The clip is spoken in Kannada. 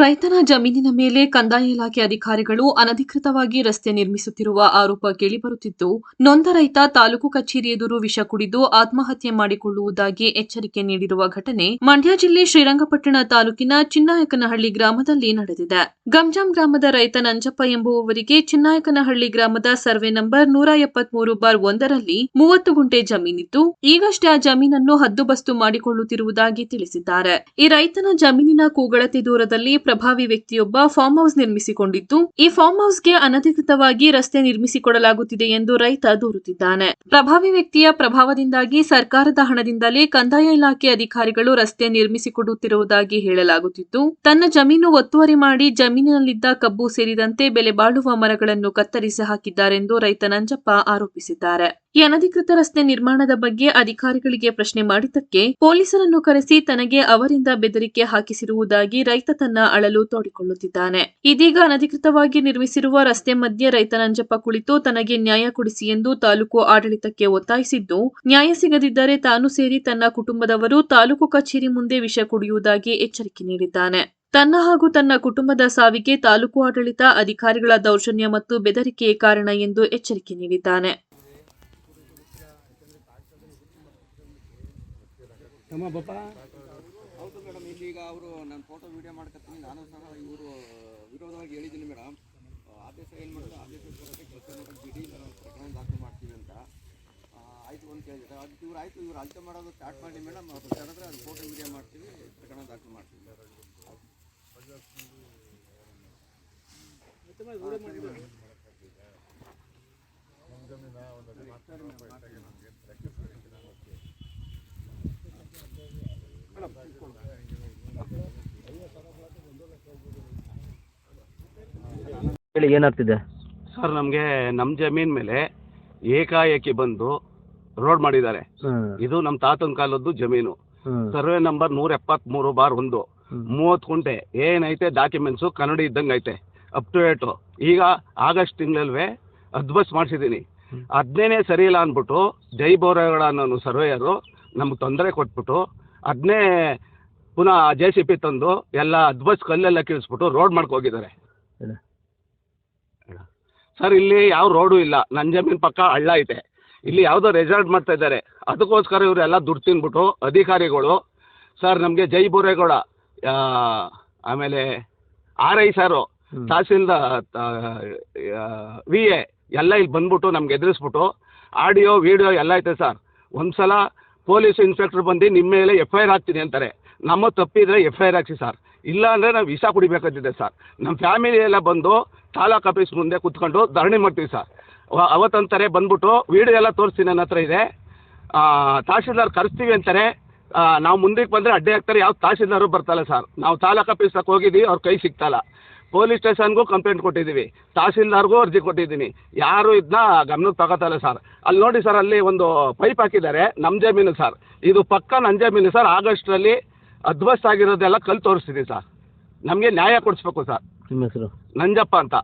ರೈತನ ಜಮೀನಿನ ಮೇಲೆ ಕಂದಾಯ ಇಲಾಖೆ ಅಧಿಕಾರಿಗಳು ಅನಧಿಕೃತವಾಗಿ ರಸ್ತೆ ನಿರ್ಮಿಸುತ್ತಿರುವ ಆರೋಪ ಕೇಳಿಬರುತ್ತಿದ್ದು, ನೊಂದ ರೈತ ತಾಲೂಕು ಕಚೇರಿ ಎದುರು ವಿಷ ಕುಡಿದು ಆತ್ಮಹತ್ಯೆ ಮಾಡಿಕೊಳ್ಳುವುದಾಗಿ ಎಚ್ಚರಿಕೆ ನೀಡಿರುವ ಘಟನೆ ಮಂಡ್ಯ ಜಿಲ್ಲೆ ಶ್ರೀರಂಗಪಟ್ಟಣ ತಾಲೂಕಿನ ಚಿನ್ನಾಯಕನಹಳ್ಳಿ ಗ್ರಾಮದಲ್ಲಿ ನಡೆದಿದೆ. ಗಂಜಾಂ ಗ್ರಾಮದ ರೈತ ನಂಜಪ್ಪ ಎಂಬುವವರಿಗೆ ಚಿನ್ನಾಯಕನಹಳ್ಳಿ ಗ್ರಾಮದ ಸರ್ವೆ ನಂಬರ್ ನೂರ ಎಪ್ಪತ್ಮೂರು ಬಾರ್ ಒಂದರಲ್ಲಿ ಮೂವತ್ತು ಗುಂಟೆ ಜಮೀನಿದ್ದು, ಈಗಷ್ಟೇ ಆ ಜಮೀನನ್ನು ಹದ್ದುಬಸ್ತು ಮಾಡಿಕೊಳ್ಳುತ್ತಿರುವುದಾಗಿ ತಿಳಿಸಿದ್ದಾರೆ. ಈ ರೈತನ ಜಮೀನಿನ ಕೂಗಳತೆ ದೂರದಲ್ಲಿ ಪ್ರಭಾವಿ ವ್ಯಕ್ತಿಯೊಬ್ಬ ಫಾರ್ಮ್ ಹೌಸ್ ನಿರ್ಮಿಸಿಕೊಂಡಿದ್ದು, ಈ ಫಾರ್ಮ್ ಹೌಸ್ಗೆ ಅನಧಿಕೃತವಾಗಿ ರಸ್ತೆ ನಿರ್ಮಿಸಿಕೊಡಲಾಗುತ್ತಿದೆ ಎಂದು ರೈತ ದೂರುತ್ತಿದ್ದಾನೆ. ಪ್ರಭಾವಿ ವ್ಯಕ್ತಿಯ ಪ್ರಭಾವದಿಂದಾಗಿ ಸರ್ಕಾರದ ಹಣದಿಂದಲೇ ಕಂದಾಯ ಇಲಾಖೆ ಅಧಿಕಾರಿಗಳು ರಸ್ತೆ ನಿರ್ಮಿಸಿಕೊಡುತ್ತಿರುವುದಾಗಿ ಹೇಳಲಾಗುತ್ತಿದ್ದು, ತನ್ನ ಜಮೀನು ಒತ್ತುವರಿ ಮಾಡಿ ಜಮೀನಿನಲ್ಲಿದ್ದ ಕಬ್ಬು ಸೇರಿದಂತೆ ಬೆಲೆ ಬಾಳುವ ಮರಗಳನ್ನು ಕತ್ತರಿಸಿ ಹಾಕಿದ್ದಾರೆಂದು ರೈತ ನಂಜಪ್ಪ ಆರೋಪಿಸಿದ್ದಾರೆ. ಈ ಅನಧಿಕೃತ ರಸ್ತೆ ನಿರ್ಮಾಣದ ಬಗ್ಗೆ ಅಧಿಕಾರಿಗಳಿಗೆ ಪ್ರಶ್ನೆ ಮಾಡಿದ್ದಕ್ಕೆ ಪೊಲೀಸರನ್ನು ಕರೆಸಿ ತನಗೆ ಅವರಿಂದ ಬೆದರಿಕೆ ಹಾಕಿಸಿರುವುದಾಗಿ ರೈತ ತನ್ನ ಅಳಲು ತೋಡಿಕೊಳ್ಳುತ್ತಿದ್ದಾನೆ. ಇದೀಗ ಅನಧಿಕೃತವಾಗಿ ನಿರ್ಮಿಸಿರುವ ರಸ್ತೆ ಮಧ್ಯೆ ರೈತ ನಂಜಪ್ಪ ಕುಳಿತು ತನಗೆ ನ್ಯಾಯ ಕೊಡಿಸಿ ಎಂದು ತಾಲೂಕು ಆಡಳಿತಕ್ಕೆ ಒತ್ತಾಯಿಸಿದ್ದು, ನ್ಯಾಯ ಸಿಗದಿದ್ದರೆ ತಾನು ಸೇರಿ ತನ್ನ ಕುಟುಂಬದವರು ತಾಲೂಕು ಕಚೇರಿ ಮುಂದೆ ವಿಷ ಕುಡಿಯುವುದಾಗಿ ಎಚ್ಚರಿಕೆ ನೀಡಿದ್ದಾನೆ. ತನ್ನ ಹಾಗೂ ತನ್ನ ಕುಟುಂಬದ ಸಾವಿಗೆ ತಾಲೂಕು ಆಡಳಿತ ಅಧಿಕಾರಿಗಳ ದೌರ್ಜನ್ಯ ಮತ್ತು ಬೆದರಿಕೆಯೇ ಕಾರಣ ಎಂದು ಎಚ್ಚರಿಕೆ ನೀಡಿದ್ದಾನೆ. ನಮ್ಮ ಬಪ್ಪ. ಹೌದು ಮೇಡಮ್ ಇಲ್ಲೀಗ ಈಗ ಅವರು ನಾನು ಫೋಟೋ ವಿಡಿಯೋ ಮಾಡ್ಕೊತೀನಿ ನಾನು ಸಹ ಇವರು ವಿರೋಧವಾಗಿ ಹೇಳಿದ್ದೀನಿ ಮೇಡಮ್ ಆದೇಶ ಏನು ಮಾಡ್ತಾರೆ? ಆದೇಶ ಬರೋಕ್ಕೆ ಕೆಲಸ ಮಾಡೋದು ಬಿಡಿ ಪ್ರಕರಣ ದಾಖಲು ಮಾಡ್ತೀವಿ ಅಂತ. ಆಯಿತು ಅಂತ ಹೇಳಿದ್ರೆ ಅದಕ್ಕೆ ಇವ್ರು ಆಯಿತು ಇವ್ರು ಅಳತೆ ಮಾಡೋದು ಸ್ಟಾರ್ಟ್ ಮಾಡಿ ಮೇಡಮ್ ಅವ್ರು ಕರೆದ್ರೆ ಅದು ಫೋಟೋ ವಿಡಿಯೋ ಮಾಡ್ತೀವಿ ಪ್ರಕರಣ ದಾಖಲು ಮಾಡ್ತೀವಿ. ಹೇಳಿ ಏನಾಗ್ತಿದೆ? ಸರ್ ನಮಗೆ ನಮ್ಮ ಜಮೀನ್ ಮೇಲೆ ಏಕಾಏಕಿ ಬಂದು ರೋಡ್ ಮಾಡಿದ್ದಾರೆ. ಇದು ನಮ್ಮ ತಾತನ ಕಾಲದ್ದು ಜಮೀನು. ಸರ್ವೆ ನಂಬರ್ ನೂರ ಎಪ್ಪತ್ಮೂರು ಬಾರ್ ಒಂದು. ಮೂವತ್ ಮೂವತ್ತು ಕುಂಟೆ ಏನೈತೆ ಡಾಕ್ಯುಮೆಂಟ್ಸು ಕನ್ನಡ ಇದ್ದಂಗೆ ಐತೆ. ಅಪ್ ಟು ಡೇಟು ಈಗ ಆಗಸ್ಟ್ ತಿಂಗಳಲ್ವೇ ಅದ್ಬಸ್ ಮಾಡಿಸಿದ್ದೀನಿ. ಹ್ಮ್. ಅದನ್ನೇ ಸರಿ ಇಲ್ಲ ಅಂದ್ಬಿಟ್ಟು ಜೈ ಬೋರೇಗೌಡ ಅನ್ನೋ ಸರ್ವೇಯರು ನಮ್ಗೆ ತೊಂದರೆ ಕೊಟ್ಬಿಟ್ಟು ಅದನ್ನೇ ಪುನಃ ಜೆ ಸಿ ಪಿ ತಂದು ಎಲ್ಲ ಅದ್ಬಸ್ ಕಲ್ಲೆಲ್ಲ ಕೀಳಿಸ್ಬಿಟ್ಟು ರೋಡ್ ಮಾಡ್ಕೋಗಿದ್ದಾರೆ. ಸರ್ ಇಲ್ಲಿ ಯಾವ ರೋಡು ಇಲ್ಲ. ನನ್ನ ಜಮೀನು ಪಕ್ಕ ಹಳ್ಳ ಐತೆ ಇಲ್ಲಿ ಯಾವುದೋ ರೆಸಾರ್ಟ್ ಮಾಡ್ತಾ ಇದ್ದಾರೆ. ಅದಕ್ಕೋಸ್ಕರ ಇವರೆಲ್ಲ ದುಡ್ಡು ತಿಂದ್ಬಿಟ್ಟು ಅಧಿಕಾರಿಗಳು ಸರ್ ನಮಗೆ ಜೈ ಬೋರೇಗೌಡ ಆಮೇಲೆ ಆರ್ ಐ ಸಾರು ತಹಸೀಲ್ದ ವಿ ಎ ಎಲ್ಲ ಇಲ್ಲಿ ಬಂದ್ಬಿಟ್ಟು ನಮ್ಗೆ ಎದುರಿಸ್ಬಿಟ್ಟು ಆಡಿಯೋ ವಿಡಿಯೋ ಎಲ್ಲ ಐತೆ ಸರ್. ಒಂದು ಸಲ ಪೊಲೀಸ್ ಇನ್ಸ್ಪೆಕ್ಟರ್ ಬಂದು ನಿಮ್ಮ ಮೇಲೆ ಎಫ್ ಐ ಆರ್ ಹಾಕ್ತೀನಿ ಅಂತಾರೆ. ನಮ್ಮ ತಪ್ಪಿದ್ರೆ ಎಫ್ ಐ ಆರ್ ಹಾಕ್ಸಿ ಸರ್. ಇಲ್ಲ ಅಂದರೆ ನಾವು ವಿಷ ಕುಡಿಬೇಕಾಗ್ತಿದೆ ಸರ್. ನಮ್ಮ ಫ್ಯಾಮಿಲಿ ಎಲ್ಲ ಬಂದು ತಾಲೂಕು ಆಫೀಸ್ ಮುಂದೆ ಕುತ್ಕೊಂಡು ಧರಣಿ ಮಾಡ್ತೀವಿ ಸರ್. ಅವ- ಅವತ್ತಂತಾರೆ ಬಂದ್ಬಿಟ್ಟು ವೀಡಿಯೋ ಎಲ್ಲ ತೋರಿಸ್ತೀನಿ ನನ್ನ ಹತ್ರ ಇದೆ. ಆ, ತಹಸೀಲ್ದಾರ್ ಕರೆಸ್ತೀವಿ ಅಂತಾರೆ. ನಾವು ಮುಂದಕ್ಕೆ ಬಂದರೆ ಅಡ್ಡಿ ಆಗ್ತಾರೆ. ಯಾವ ತಹಶೀಲ್ದಾರು ಬರ್ತಾಯಿಲ್ಲ ಸರ್. ನಾವು ತಾಲೂಕು ಆಫೀಸಕ್ಕೆ ಹೋಗಿದ್ದೀವಿ ಅವ್ರ ಕೈ ಸಿಗ್ತಾಯಿಲ್ಲ ಪೊಲೀಸ್ ಸ್ಟೇಷನ್ಗೂ ಕಂಪ್ಲೇಂಟ್ ಕೊಟ್ಟಿದ್ದೀವಿ. ತಹಶೀಲ್ದಾರ್ಗೂ ಅರ್ಜಿ ಕೊಟ್ಟಿದ್ದೀನಿ. ಯಾರು ಇದನ್ನ ಗಮನಕ್ಕೆ ತಗೋತಾಯಿಲ್ಲ ಸರ್. ಅಲ್ಲಿ ನೋಡಿ ಸರ್ ಅಲ್ಲಿ ಒಂದು ಪೈಪ್ ಹಾಕಿದ್ದಾರೆ ನಮ್ಮ ಜಮೀನು ಸರ್. ಇದು ಪಕ್ಕ ನನ್ನ ಜಮೀನು ಸರ್. ಆಗಸ್ಟ್ರಲ್ಲಿ ಅಧ್ವಸ್ತ ಆಗಿರೋದೆಲ್ಲ ಕಲ್ ತೋರಿಸ್ತೀನಿ ಸರ್. ನಮಗೆ ನ್ಯಾಯ ಕೊಡಿಸ್ಬೇಕು ಸರ್. ನಿಮ್ಮ ಹೆಸರು? ನಂಜಪ್ಪ ಅಂತ.